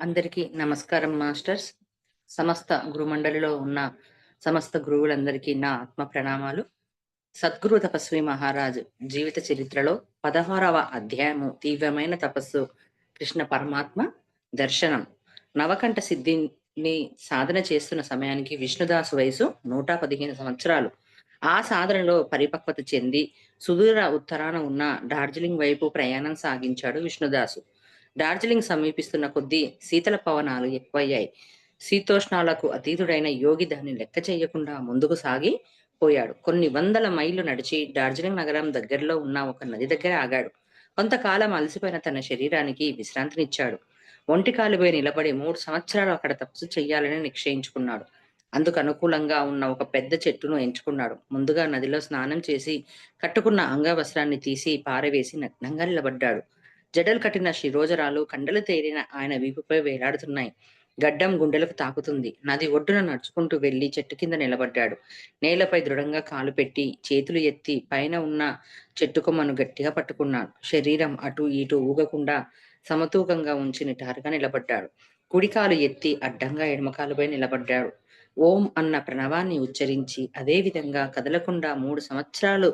అందరికీ నమస్కారం మాస్టర్స్. సమస్త గురుమండలిలో ఉన్న సమస్త గురువులందరికీ నా ఆత్మ ప్రణామాలు. సద్గురు తపస్వి మహారాజు జీవిత చరిత్రలో పదహారవ అధ్యాయము తీవ్రమైన తపస్సు కృష్ణ పరమాత్మ దర్శనం. నవకంఠ సిద్ధిని సాధన చేస్తున్న సమయానికి విష్ణుదాసు వయసు నూట పదిహేను సంవత్సరాలు. ఆ సాధనలో పరిపక్వత చెంది సుదూర ఉత్తరాన ఉన్న డార్జిలింగ్ వైపు ప్రయాణం సాగించాడు విష్ణుదాసు. డార్జిలింగ్ సమీపిస్తున్న కొద్దీ శీతల పవనాలు ఎక్కువయ్యాయి. శీతోష్ణాలకు అతీతుడైన యోగి దాన్ని లెక్క చేయకుండా ముందుకు సాగి పోయాడు. కొన్ని వందల మైళ్ళు నడిచి డార్జిలింగ్ నగరం దగ్గరలో ఉన్న ఒక నది దగ్గర ఆగాడు. కొంతకాలం అలసిపోయిన తన శరీరానికి విశ్రాంతినిచ్చాడు. ఒంటికాలుపై నిలబడి మూడు సంవత్సరాలు అక్కడ తపస్సు చేయాలని నిశ్చయించుకున్నాడు. అందుకు అనుకూలంగా ఉన్న ఒక పెద్ద చెట్టును ఎంచుకున్నాడు. ముందుగా నదిలో స్నానం చేసి కట్టుకున్న అంగవస్త్రాన్ని తీసి పారవేసి నగ్నంగా నిలబడ్డాడు. జడలు కట్టిన శిరోజరాలు కండలు తేరిన ఆయన వీపుపై వేలాడుతున్నాయి. గడ్డం గుండెలకు తాకుతుంది. నది ఒడ్డున నడుచుకుంటూ వెళ్ళి చెట్టు కింద నిలబడ్డాడు. నేలపై దృఢంగా కాలు పెట్టి చేతులు ఎత్తి పైన ఉన్న చెట్టు కొమ్మను గట్టిగా పట్టుకున్నాడు. శరీరం అటు ఇటు ఊగకుండా సమతూకంగా ఉంచి నిటారుగా నిలబడ్డాడు. కుడికాలు ఎత్తి అడ్డంగా ఎడమకాలుపై నిలబడ్డాడు. ఓం అన్న ప్రణవాన్ని ఉచ్చరించి అదే విధంగా కదలకుండా మూడు సంవత్సరాలు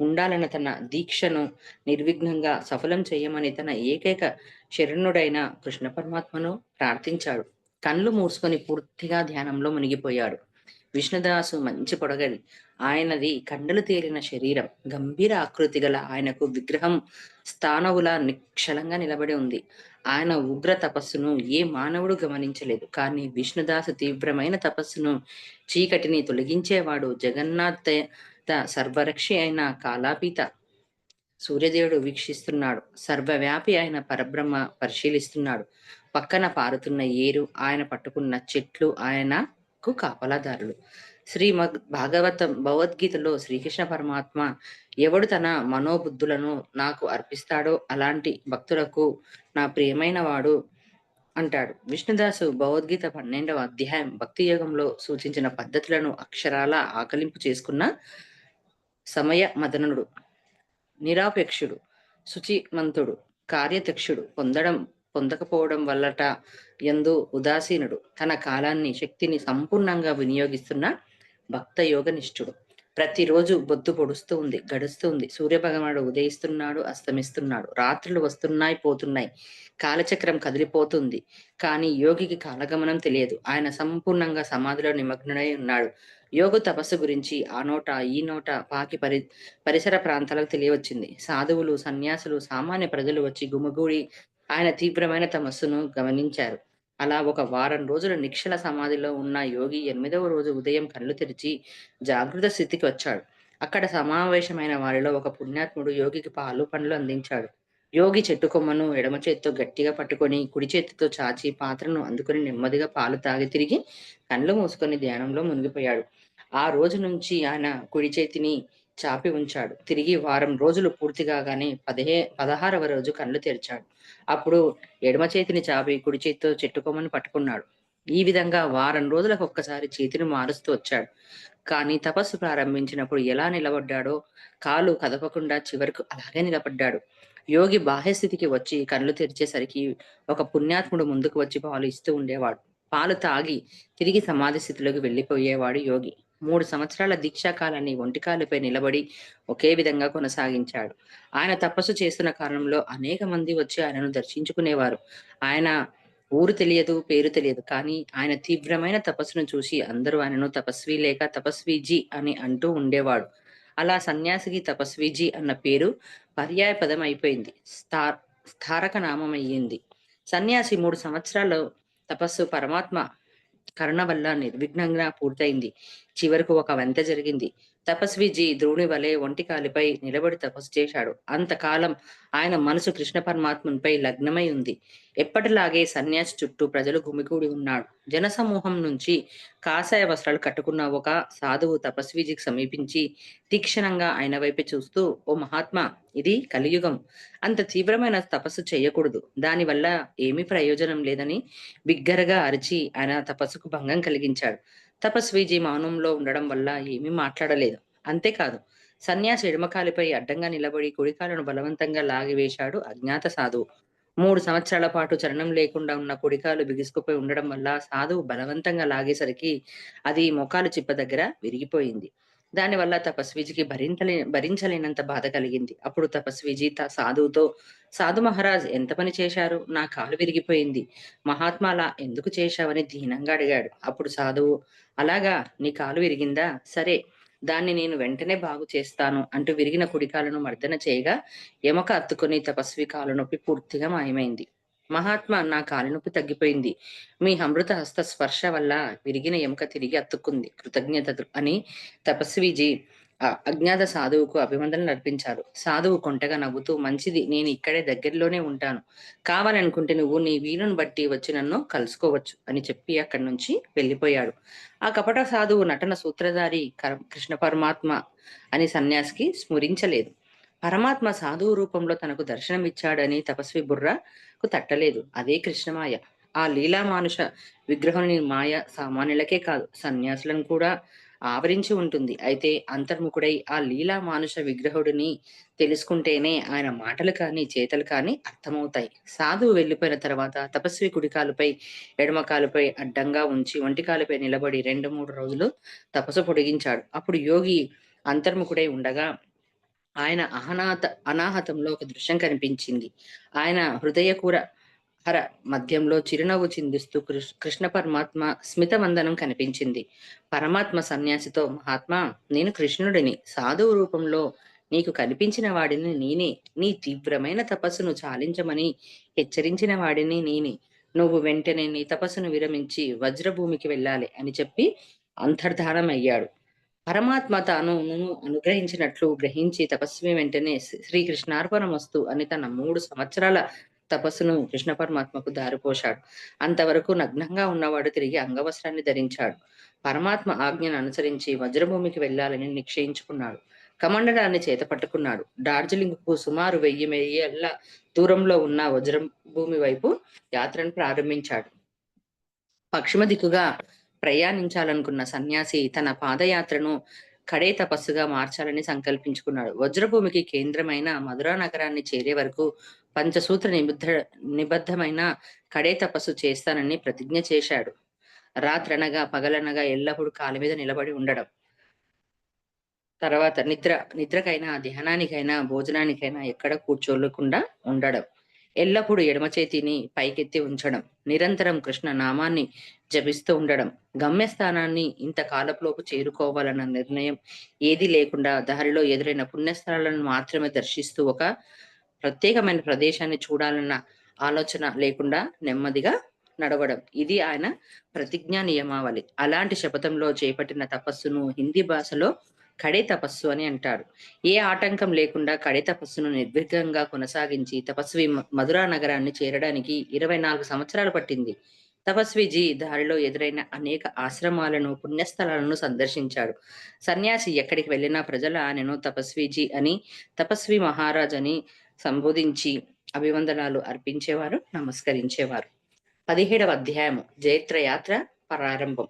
ఉండాలన్న తన దీక్షను నిర్విఘ్నంగా సఫలం చేయమని తన ఏకైక శరణుడైన కృష్ణ పరమాత్మను ప్రార్థించాడు. కళ్ళు మూసుకొని పూర్తిగా ధ్యానంలో మునిగిపోయాడు. విష్ణుదాసు మంచి పొడగది ఆయనది కండలు తేలిన శరీరం. గంభీర ఆకృతి గల ఆయనకు విగ్రహం స్థానవులా నిక్షలంగా నిలబడి ఉంది. ఆయన ఉగ్ర తపస్సును ఏ మానవుడు గమనించలేదు. కానీ విష్ణుదాసు తీవ్రమైన తపస్సును చీకటిని తొలగించేవాడు జగన్నాథ సర్వరక్షి అయిన కాలాపీత సూర్యదేవుడు వీక్షిస్తున్నాడు. సర్వవ్యాపి అయిన పరబ్రహ్మ పరిశీలిస్తున్నాడు. పక్కన పారుతున్న ఏరు ఆయన పట్టుకున్న చెట్లు ఆయనకు కాపలాదారులు. శ్రీమద్ భాగవతం భగవద్గీతలో శ్రీకృష్ణ పరమాత్మ ఎవడు తన మనోబుద్ధులను నాకు అర్పిస్తాడో అలాంటి భక్తులకు నా ప్రియమైన వాడు అంటాడు. విష్ణుదాసు భగవద్గీత పన్నెండవ అధ్యాయం భక్తి యోగంలో సూచించిన పద్ధతులను అక్షరాల ఆకలింపు చేసుకున్న సమయ మదనుడు నిరాపేక్షుడు శుచిమంతుడు కార్యతక్షుడు పొందడం పొందకపోవడం వల్లట ఎందు ఉదాసీనుడు. తన కాలాన్ని శక్తిని సంపూర్ణంగా వినియోగిస్తున్న భక్త యోగనిష్ఠుడు. ప్రతిరోజు బొద్దు పొడుస్తూ ఉంది గడుస్తూ ఉంది. సూర్యభగవానుడు ఉదయిస్తున్నాడు అస్తమిస్తున్నాడు. రాత్రులు వస్తున్నాయి పోతున్నాయి. కాలచక్రం కదిలిపోతుంది. కానీ యోగికి కాలగమనం తెలియదు. ఆయన సంపూర్ణంగా సమాధిలో నిమగ్నుడై ఉన్నాడు. యోగ తపస్సు గురించి ఆ నోట ఈ నోట పాకి పరి పరిసర ప్రాంతాలకు తెలియవచ్చింది. సాధువులు సన్యాసులు సామాన్య ప్రజలు వచ్చి గుమగూడి ఆయన తీవ్రమైన తమస్సును గమనించారు. అలా ఒక వారం రోజులు నిక్షల సమాధిలో ఉన్న యోగి ఎనిమిదవ రోజు ఉదయం కళ్ళు తెరిచి జాగృత స్థితికి వచ్చాడు. అక్కడ సమావేశమైన వారిలో ఒక పుణ్యాత్ముడు యోగికి పాలు పండ్లు అందించాడు. యోగి చెట్టు కొమ్మను ఎడమ చేత్తో గట్టిగా పట్టుకొని కుడి చేతితో చాచి పాత్రను అందుకొని నెమ్మదిగా పాలు తాగి తిరిగి కళ్ళు మూసుకొని ధ్యానంలో మునిగిపోయాడు. ఆ రోజు నుంచి ఆయన కుడి చేతిని చాపి ఉంచాడు. తిరిగి వారం రోజులు పూర్తిగానే పదిహే పదహారవ రోజు కళ్ళు తెరిచాడు. అప్పుడు ఎడమ చేతిని చాపి కుడి చేతితో చెట్టుకోమని పట్టుకున్నాడు. ఈ విధంగా వారం రోజులకు ఒక్కసారి చేతిని మారుస్తూ వచ్చాడు. కానీ తపస్సు ప్రారంభించినప్పుడు ఎలా నిలబడ్డాడో కాలు కదపకుండా చివరకు అలాగే నిలబడ్డాడు. యోగి బాహ్యస్థితికి వచ్చి కళ్ళు తెరిచేసరికి ఒక పుణ్యాత్ముడు ముందుకు వచ్చి పాలు ఇస్తూ ఉండేవాడు. పాలు తాగి తిరిగి సమాధి స్థితిలోకి వెళ్ళిపోయేవాడు యోగి. మూడు సంవత్సరాల దీక్షాకాలాన్ని ఒంటికాలుపై నిలబడి ఒకే విధంగా కొనసాగించాడు. ఆయన తపస్సు చేస్తున్న కాలంలో అనేక మంది వచ్చి ఆయనను దర్శించుకునేవారు. ఆయన ఊరు తెలియదు పేరు తెలియదు. కానీ ఆయన తీవ్రమైన తపస్సును చూసి అందరూ ఆయనను తపస్వి లేక తపస్వీజీ అని అంటూ ఉండేవాడు. అలా సన్యాసికి తపస్వీజీ అన్న పేరు పర్యాయ పదం అయిపోయింది. స్థా స్థారక నామం అయ్యింది. సన్యాసి మూడు సంవత్సరాలు తపస్సు పరమాత్మ కరుణ వల్ల నిర్విఘ్నంగా పూర్తయింది. చివరకు ఒక వంత జరిగింది. తపస్విజీ ద్రోణి వలె ఒంటి కాలిపై నిలబడి తపస్సు చేశాడు. అంతకాలం ఆయన మనసు కృష్ణ పరమాత్మనిపై లగ్నమై ఉంది. ఎప్పటిలాగే సన్యాసి చుట్టూ ప్రజలు గుమిగూడి ఉన్నాడు. జనసమూహం నుంచి కాషాయ వస్త్రాలు కట్టుకున్న ఒక సాధువు తపస్విజీకి సమీపించి తీక్షణంగా ఆయన వైపు చూస్తూ ఓ మహాత్మా ఇది కలియుగం. అంత తీవ్రమైన తపస్సు చేయకూడదు. దానివల్ల ఏమీ ప్రయోజనం లేదని బిగ్గరగా అరిచి ఆయన తపస్సుకు భంగం కలిగించాడు. తపస్వీజీ మౌనంలో ఉండడం వల్ల ఏమీ మాట్లాడలేదు. అంతేకాదు సన్యాసి ఎడమకాలిపై అడ్డంగా నిలబడి కుడికాలను బలవంతంగా లాగివేశాడు అజ్ఞాత సాధువు. మూడు సంవత్సరాల పాటు చలనం లేకుండా ఉన్న కుడికాలు బిగుసుకుపోయి ఉండడం వల్ల సాధువు బలవంతంగా లాగేసరికి అది మొకాలు చిప్ప దగ్గర విరిగిపోయింది. దానివల్ల తపస్విజికి భరించలే భరించలేనంత బాధ కలిగింది. అప్పుడు తపస్విజి త సాధువుతో సాధు మహారాజ్ ఎంత పని చేశారు? నా కాలు విరిగిపోయింది. మహాత్మాలా ఎందుకు చేశావని దీనంగా అడిగాడు. అప్పుడు సాధువు అలాగా నీ కాలు విరిగిందా? సరే దాన్ని నేను వెంటనే బాగు చేస్తాను అంటూ విరిగిన కుడికాలను మర్దన చేయగా ఎమక అత్తుకుని తపస్వి కాలు నొప్పి పూర్తిగా మాయమైంది. మహాత్మా నా కాలు నొప్పి తగ్గిపోయింది. మీ అమృత హస్త స్పర్శ వల్ల విరిగిన ఎముక తిరిగి అత్తుకుంది. కృతజ్ఞతలు అని తపస్విజీ అజ్ఞాత సాధువుకు అభివందనలు అర్పించారు సాధువు కొంటగా నవ్వుతూ మంచిది నేను ఇక్కడే దగ్గరలోనే ఉంటాను. కావాలనుకుంటే నువ్వు నీ వీలును బట్టి వచ్చి నన్ను కలుసుకోవచ్చు అని చెప్పి అక్కడి నుంచి వెళ్ళిపోయాడు. ఆ కపట సాధువు నటన సూత్రధారి కర- కృష్ణ పరమాత్మ అని సన్యాసికి స్మరించలేదు. పరమాత్మ సాధువు రూపంలో తనకు దర్శనమిచ్చాడని తపస్వి బుర్రకు తట్టలేదు. అదే కృష్ణమాయ. ఆ లీలా మానుష విగ్రహం మాయ సామాన్యులకే కాదు సన్యాసులను కూడా ఆవరించి ఉంటుంది. అయితే అంతర్ముఖుడై ఆ లీలా మానుష విగ్రహుడిని తెలుసుకుంటేనే ఆయన మాటలు కానీ చేతలు కానీ అర్థమవుతాయి. సాధువు వెళ్ళిపోయిన తర్వాత తపస్వి కుడికాలుపై ఎడమకాలుపై అడ్డంగా ఉంచి ఒంటికాలుపై నిలబడి రెండు మూడు రోజులు తపస్సు పొడిగించాడు. అప్పుడు యోగి అంతర్ముఖుడై ఉండగా ఆయన అహనాత అనాహతంలో ఒక దృశ్యం కనిపించింది. ఆయన హృదయ కూర హర మధ్యంలో చిరునవ్వు చిందిస్తూ కృష్ణ పరమాత్మ స్మిత వందనం కనిపించింది. పరమాత్మ సన్యాసితో మహాత్మా నేను కృష్ణుడిని. సాధువు రూపంలో నీకు కనిపించిన వాడిని నేనే. నీ తీవ్రమైన తపస్సును చాలించమని హెచ్చరించిన వాడిని నేనే. నువ్వు వెంటనే నీ తపస్సును విరమించి వజ్రభూమికి వెళ్ళాలి అని చెప్పి అంతర్ధానం అయ్యాడు పరమాత్మ తాను నువ్వు అనుగ్రహించినట్లు గ్రహించి తపస్వి వెంటనే శ్రీ- శ్రీకృష్ణార్పణమస్తు అని తన మూడు సంవత్సరాల తపస్సును కృష్ణ పరమాత్మకు దారిపోశాడు. అంతవరకు నగ్నంగా ఉన్నవాడు తిరిగి అంగవస్త్రాన్ని ధరించాడు. పరమాత్మ ఆజ్ఞను అనుసరించి వజ్రభూమికి వెళ్ళాలని నిశ్చయించుకున్నాడు. కమండలాన్ని చేత పట్టుకున్నాడు డార్జిలింగ్కు సుమారు వెయ్యి మేయల దూరంలో ఉన్న వజ్రం భూమి వైపు యాత్రను ప్రారంభించాడు. పశ్చిమ దిక్కుగా ప్రయాణించాలనుకున్న సన్యాసి తన పాదయాత్రను కడే తపస్సుగా మార్చాలని సంకల్పించుకున్నాడు. వజ్రభూమికి కేంద్రమైన మధురా నగరాన్ని చేరే వరకు పంచసూత్ర నిబద్ధ నిబద్ధమైన కడే తపస్సు చేస్తానని ప్రతిజ్ఞ చేశాడు. రాత్రనగా పగలనగా ఎల్లప్పుడూ కాలు మీద నిలబడి ఉండడం. తర్వాత నిద్ర నిద్రకైనా ధ్యానానికైనా భోజనానికైనా ఎక్కడ కూర్చోలేకుండా ఉండడం. ఎల్లప్పుడూ ఎడమ చేతిని పైకెత్తి ఉంచడం. నిరంతరం కృష్ణ నామాన్ని జపిస్తూ ఉండడం. గమ్యస్థానాన్ని ఇంత కాలపులోపు చేరుకోవాలన్న నిర్ణయం ఏది లేకుండా దారిలో ఎదురైన పుణ్యస్థలాలను మాత్రమే దర్శిస్తూ ఒక ప్రత్యేకమైన ప్రదేశాన్ని చూడాలన్న ఆలోచన లేకుండా నెమ్మదిగా నడవడం. ఇది ఆయన ప్రతిజ్ఞా నియమావళి. అలాంటి శపథంలో చేపట్టిన తపస్సును హిందీ భాషలో కడే తపస్సు అని అంటారు. ఏ ఆటంకం లేకుండా కడే తపస్సును నిర్విఘ్నంగా కొనసాగించి తపస్వి మ- మధురా నగరాన్ని చేరడానికి ఇరవై నాలుగు సంవత్సరాలు పట్టింది. తపస్విజీ దారిలో ఎదురైన అనేక ఆశ్రమాలను పుణ్యస్థలాలను సందర్శించాడు. సన్యాసి ఎక్కడికి వెళ్ళినా ప్రజలు ఆయనను తపస్విజీ అని తపస్వి మహారాజ్ అని సంబోధించి అభివందనాలు అర్పించేవారు నమస్కరించేవారు. పదిహేడవ అధ్యాయము జైత్రయాత్ర ప్రారంభం.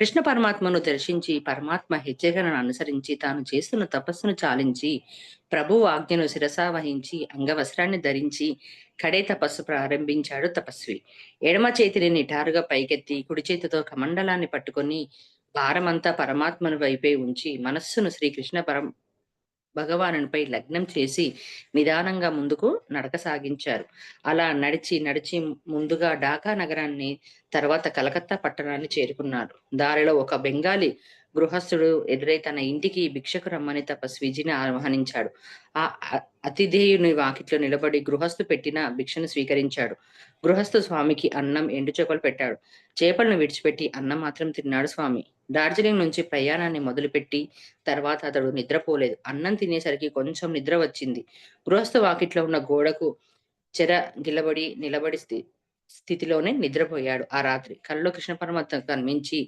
కృష్ణ పరమాత్మను దర్శించి పరమాత్మ హెచ్చరికలను అనుసరించి తాను చేస్తున్న తపస్సును చాలించి ప్రభువు ఆజ్ఞను శిరసా వహించి అంగవస్త్రాన్ని ధరించి కడే తపస్సు ప్రారంభించాడు తపస్వి. ఎడమ చేతిని నిటారుగా పైకెత్తి కుడి చేతితో కమండలాన్ని పట్టుకొని భారమంతా పరమాత్మను వైపే ఉంచి మనస్సును శ్రీకృష్ణ పరం భగవానునిపై లగ్నం చేసి నిదానంగా ముందుకు నడక సాగించారు అలా నడిచి నడిచి ముందుగా ఢాకా నగరాన్ని తర్వాత కలకత్తా పట్టణాన్ని చేరుకున్నారు. దారిలో ఒక బెంగాలీ గృహస్థుడు ఎదురై తన ఇంటికి భిక్షకు రమ్మని తపస్విజిని ఆహ్వానించాడు. ఆ అతిథేయుని వాకిట్లో నిలబడి గృహస్థు పెట్టిన భిక్షను స్వీకరించాడు. గృహస్థు స్వామికి అన్నం ఎండు చేపలు పెట్టాడు. చేపలను విడిచిపెట్టి అన్నం మాత్రం తిన్నాడు స్వామి. డార్జిలింగ్ నుంచి ప్రయాణాన్ని మొదలుపెట్టి తర్వాత అతడు నిద్రపోలేదు. అన్నం తినేసరికి కొంచెం నిద్ర వచ్చింది. గృహస్థ వాకిట్లో ఉన్న గోడకు చెర గిలబడి నిలబడి స్థితిలోనే నిద్రపోయాడు. ఆ రాత్రి కల్లో కృష్ణ పరమాత్మ కనిపించి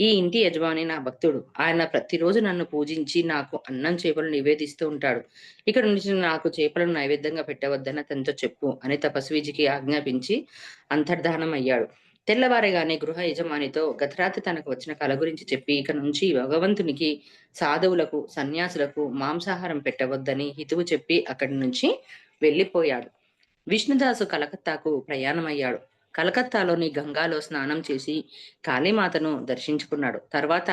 ఈ ఇంటి యజమాని నా భక్తుడు. ఆయన ప్రతిరోజు నన్ను పూజించి నాకు అన్నం చేపలు నివేదిస్తూ ఉంటాడు. ఇక్కడ నుంచి నాకు చేపలను నైవేద్యంగా పెట్టవద్దని అతనితో చెప్పు అని తపస్వీజికి ఆజ్ఞాపించి అంతర్ధానం అయ్యాడు. తెల్లవారేగానే గృహ యజమానితో గతరాత్రి తనకు వచ్చిన కల గురించి చెప్పి ఇక నుంచి భగవంతునికి సాధువులకు సన్యాసులకు మాంసాహారం పెట్టవద్దని హితువు చెప్పి అక్కడి నుంచి వెళ్ళిపోయాడు. విష్ణుదాసు కలకత్తాకు ప్రయాణమయ్యాడు. కలకత్తాలోని గంగాలో స్నానం చేసి కాళీమాతను దర్శించుకున్నాడు. తర్వాత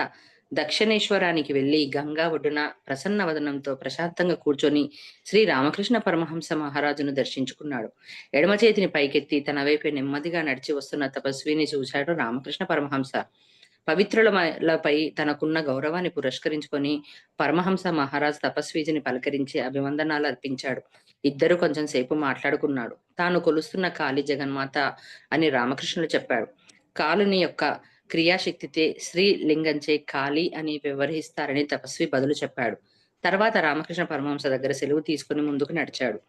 దక్షిణేశ్వరానికి వెళ్ళి గంగా ఒడ్డున ప్రసన్న వదనంతో ప్రశాంతంగా కూర్చొని శ్రీ రామకృష్ణ పరమహంస మహారాజును దర్శించుకున్నాడు. ఎడమ చేతిని పైకెత్తి తన వైపు నెమ్మదిగా నడిచి వస్తున్న తపస్విని చూశాడు రామకృష్ణ పరమహంస. పవిత్రులపై తనకున్న గౌరవాన్ని పురస్కరించుకొని పరమహంస మహారాజ్ తపస్వీజిని పలకరించి అభివందనాలు అర్పించాడు. ఇద్దరు కొంచెం సేపు మాట్లాడుకున్నాడు. తాను కొలుస్తున్న కాళీ జగన్మాత అని రామకృష్ణుడు చెప్పాడు కాలుని యొక్క క్రియాశక్తితే స్త్రీ లింగంచే కాళీ అని వ్యవహరిస్తారని తపస్వి బదులు చెప్పాడు. తర్వాత రామకృష్ణ పరమహంస దగ్గర సెలవు తీసుకుని ముందుకు నడిచాడు.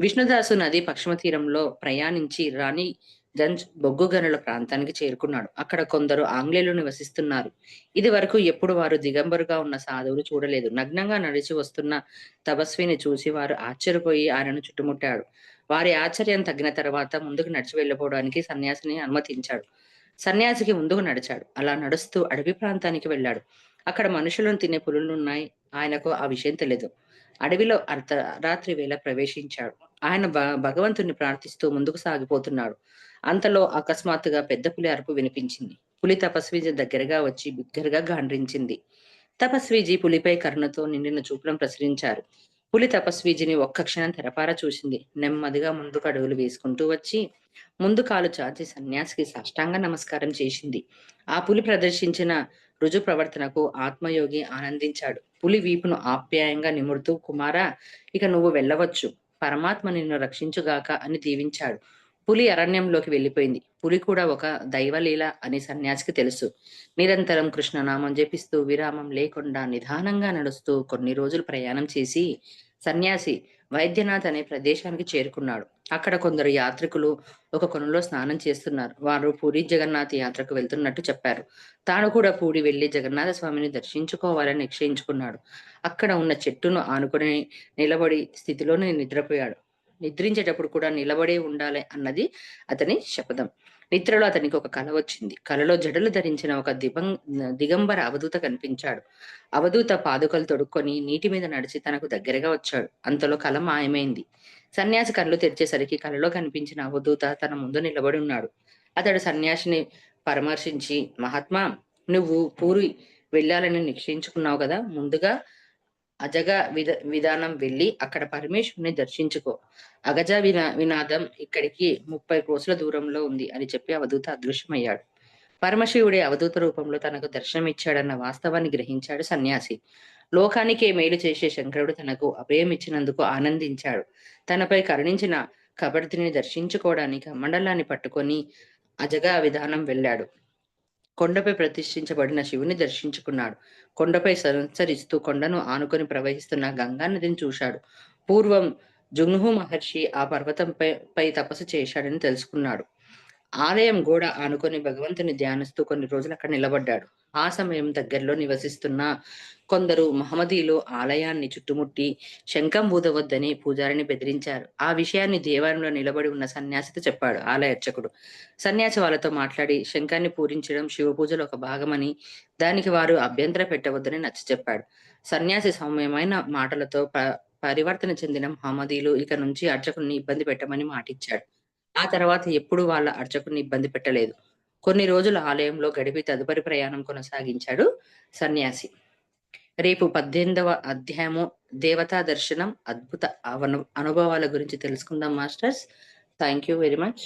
విష్ణుదాసు నది పశ్చిమ తీరంలో ప్రయాణించి రాణి గంజ్ బొగ్గు గనుల ప్రాంతానికి చేరుకున్నాడు. అక్కడ కొందరు ఆంగ్లేయులు నివసిస్తున్నారు. ఇది వరకు ఎప్పుడు వారు దిగంబరుగా ఉన్న సాధువులు చూడలేదు. నగ్నంగా నడిచి వస్తున్న తపస్విని చూసి వారు ఆశ్చర్యపోయి ఆయనను చుట్టుముట్టాడు. వారి ఆశ్చర్యం తగ్గిన తర్వాత ముందుకు నడిచి వెళ్ళిపోవడానికి సన్యాసిని అనుమతించాడు. సన్యాసికి ముందుకు నడిచాడు. అలా నడుస్తూ అడవి ప్రాంతానికి వెళ్ళాడు. అక్కడ మనుషులను తినే పులులున్నాయి. ఆయనకు ఆ విషయం తెలియదు అడవిలో అర్ధరాత్రి వేళ ప్రవేశించాడు. ఆయన భగవంతుని ప్రార్థిస్తూ ముందుకు సాగిపోతున్నాడు. అంతలో అకస్మాత్తుగా పెద్ద పులి అరుపు వినిపించింది. పులి తపస్వీజీ దగ్గరగా వచ్చి బిగ్గరగా గాండ్రించింది. తపస్వీజీ పులిపై కరుణతో నిండిన చూపులను ప్రసరించారు. పులి తపస్వీజిని ఒక్క క్షణం తెరపార చూసింది. నెమ్మదిగా ముందుకు అడుగులు వేసుకుంటూ వచ్చి ముందు కాలు చాచి సన్యాసికి సాష్టాంగ నమస్కారం చేసింది. ఆ పులి ప్రదర్శించిన రుజు ప్రవర్తనకు ఆత్మయోగి ఆనందించాడు. పులి వీపును ఆప్యాయంగా నిమురుతూ కుమారా ఇక నువ్వు వెళ్ళవచ్చు. పరమాత్మ నిన్ను రక్షించుగాక అని దీవించాడు. పులి అరణ్యంలోకి వెళ్ళిపోయింది. పులి కూడా ఒక దైవలీల అని సన్యాసికి తెలుసు. నిరంతరం కృష్ణనామం జపిస్తూ విరామం లేకుండా నిదానంగా నడుస్తూ కొన్ని రోజులు ప్రయాణం చేసి సన్యాసి వైద్యనాథ్ అనే ప్రదేశానికి చేరుకున్నాడు. అక్కడ కొందరు యాత్రికులు ఒక కొనులో స్నానం చేస్తున్నారు. వారు పూరి జగన్నాథ్ యాత్రకు వెళ్తున్నట్టు చెప్పారు. తాను కూడా పూడి వెళ్ళి జగన్నాథ స్వామిని దర్శించుకోవాలని నిశ్చయించుకున్నాడు. అక్కడ ఉన్న చెట్టును ఆనుకుని నిలబడి స్థితిలోనే నిద్రపోయాడు. నిద్రించేటప్పుడు కూడా నిలబడే ఉండాలి అన్నది అతని శపథం. నిద్రలో అతనికి ఒక కళ వచ్చింది. కలలో జడలు ధరించిన ఒక దివం దిగంబర అవధూత కనిపించాడు. అవధూత పాదుకలు తొడుక్కొని నీటి మీద నడిచి తనకు దగ్గరగా వచ్చాడు. అంతలో కల మాయమైంది. సన్యాసి కళ్ళు తెరిచేసరికి కలలో కనిపించిన అవధూత తన ముందు నిలబడి ఉన్నాడు. అతడు సన్యాసిని పరామర్శించి మహాత్మా నువ్వు పూరి వెళ్ళాలని నిశ్చయించుకున్నావు కదా? ముందుగా అజగ విధ విధానం వెళ్ళి అక్కడ పరమేశ్వరుని దర్శించుకో. అగజ వినా వినాదం ఇక్కడికి ముప్పై కోసుల దూరంలో ఉంది అని చెప్పి అవధూత అదృశ్యమయ్యాడు. పరమశివుడే అవధూత రూపంలో తనకు దర్శనం ఇచ్చాడన్న వాస్తవాన్ని గ్రహించాడు సన్యాసి. లోకానికే మేలు చేసే శంకరుడు తనకు అభయం ఇచ్చినందుకు ఆనందించాడు. తనపై కరుణించిన కబర్దిని దర్శించుకోవడానికి మండలాన్ని పట్టుకొని అజగా విధానం వెళ్ళాడు. కొండపై ప్రతిష్ఠించబడిన శివుని దర్శించుకున్నాడు. కొండపై సంచరిస్తూ కొండను ఆనుకొని ప్రవహిస్తున్న గంగా నదిని చూశాడు. పూర్వం జుంహు మహర్షి ఆ పర్వతంపై పై తపస్సు చేశాడని తెలుసుకున్నాడు. ఆలయం గోడ ఆనుకొని భగవంతుని ధ్యానిస్తూ కొన్ని రోజులు అక్కడ నిలబడ్డాడు. ఆ సమయం దగ్గరలో నివసిస్తున్న కొందరు మహమ్మదీలు ఆలయాన్ని చుట్టుముట్టి శంఖం ఊదవద్దని పూజారిని బెదిరించారు. ఆ విషయాన్ని దేవాలయంలో నిలబడి ఉన్న సన్యాసితో చెప్పాడు ఆలయ అర్చకుడు. సన్యాసి వాళ్ళతో మాట్లాడి శంఖాన్ని పూరించడం శివ పూజలో ఒక భాగమని దానికి వారు అభ్యంతర పెట్టవద్దని నచ్చ చెప్పాడు. సన్యాసి సౌమ్యమైన మాటలతో పరివర్తన చెందిన మహమ్మదీలు ఇక నుంచి అర్చకుని ఇబ్బంది పెట్టమని మాటిచ్చాడు. ఆ తర్వాత ఎప్పుడు వాళ్ళ అర్చకుని ఇబ్బంది పెట్టలేదు. కొన్ని రోజులు ఆలయంలో గడిపి తదుపరి ప్రయాణం కొనసాగించాడు సన్యాసి. రేపు పద్దెనిమిదవ అధ్యాయము దేవతా దర్శనం అద్భుత అనుభవాల గురించి తెలుసుకుందాం masters. Thank you very much.